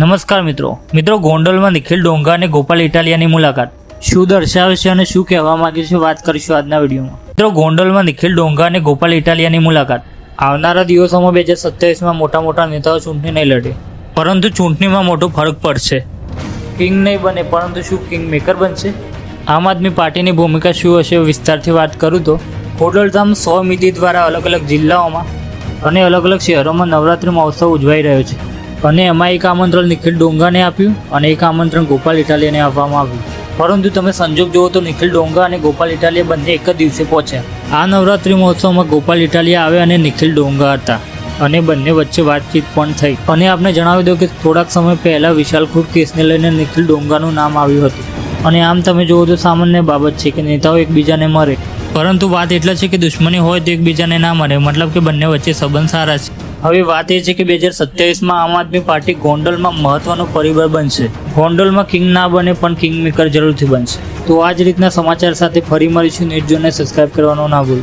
નમસ્કાર મિત્રો. મિત્રો, ગોંડલમાં નિખિલ ડોંગા અને ગોપાલ ઇટાલિયાની મુલાકાત. શું દર્શાવે છે અને શું કહેવા માંગે છે વાત કરીશું આજના વિડીયોમાં. મિત્રો, ગોંડલમાં નિખિલ ડોંગા અને ગોપાલ ઇટાલિયાની મુલાકાત. આવનારા દિવસોમાં બે હજાર સત્યાવીસમાં મોટા મોટા નેતાઓ ચૂંટણી નહીં લડે. પરંતુ ચૂંટણીમાં મોટો ફરક પડશે. કિંગ નહીં બને, પરંતુ શું કિંગ મેકર બનશે? આમ આદમી પાર્ટીની ભૂમિકા શું હશે વિસ્તારથી વાત કરું તો, ખોડલધામ સમિતિ દ્વારા અલગ અલગ જિલ્લાઓમાં અને અલગ અલગ શહેરોમાં નવરાત્રિ મહોત્સવ ઉજવાઈ રહ્યો છે. અને એમાં એક આમંત્રણ નિખિલ ડોંગાને આપ્યું અને એક આમંત્રણ ગોપાલ ઇટાલિયાને આપવામાં આવ્યું. પરંતુ તમે સંજોગ જુઓ તો નિખિલ ડોંગા અને ગોપાલ ઇટાલિયા બંને એક જ દિવસે પહોંચ્યા. આ નવરાત્રિ મહોત્સવમાં ગોપાલ ઇટાલિયા આવે અને નિખિલ ડોંગા હતા. અને બંને વચ્ચે વાતચીત પણ થઈ. અને આપને જણાવી દો કે થોડાક સમય પહેલા વિશાલખોર કેસને લઈને નિખિલ ડોંગાનું નામ આવ્યું હતું. અને આમ તમે જુઓ તો સામાન્ય બાબત છે કે નેતાઓ એકબીજાને મરે. પરંતુ વાત એટલા છે કે દુશ્મની હોય તો એકબીજાને ના મરે. મતલબ કે બંને વચ્ચે સંબંધ સારા છે. હવે વાત એ છે કે બે હજાર સત્યાવીસમાં આમ આદમી પાર્ટી ગોંડલમાં મહત્વનો પરિબળ બનશે. ગોંડલમાં કિંગ ના બને પણ કિંગ મેકર જરૂરથી બનશે. તો આ જ રીતના સમાચાર સાથે ફરી મળીશું. નેટ જોને સબસ્ક્રાઇબ કરવાનું ના ભૂલો.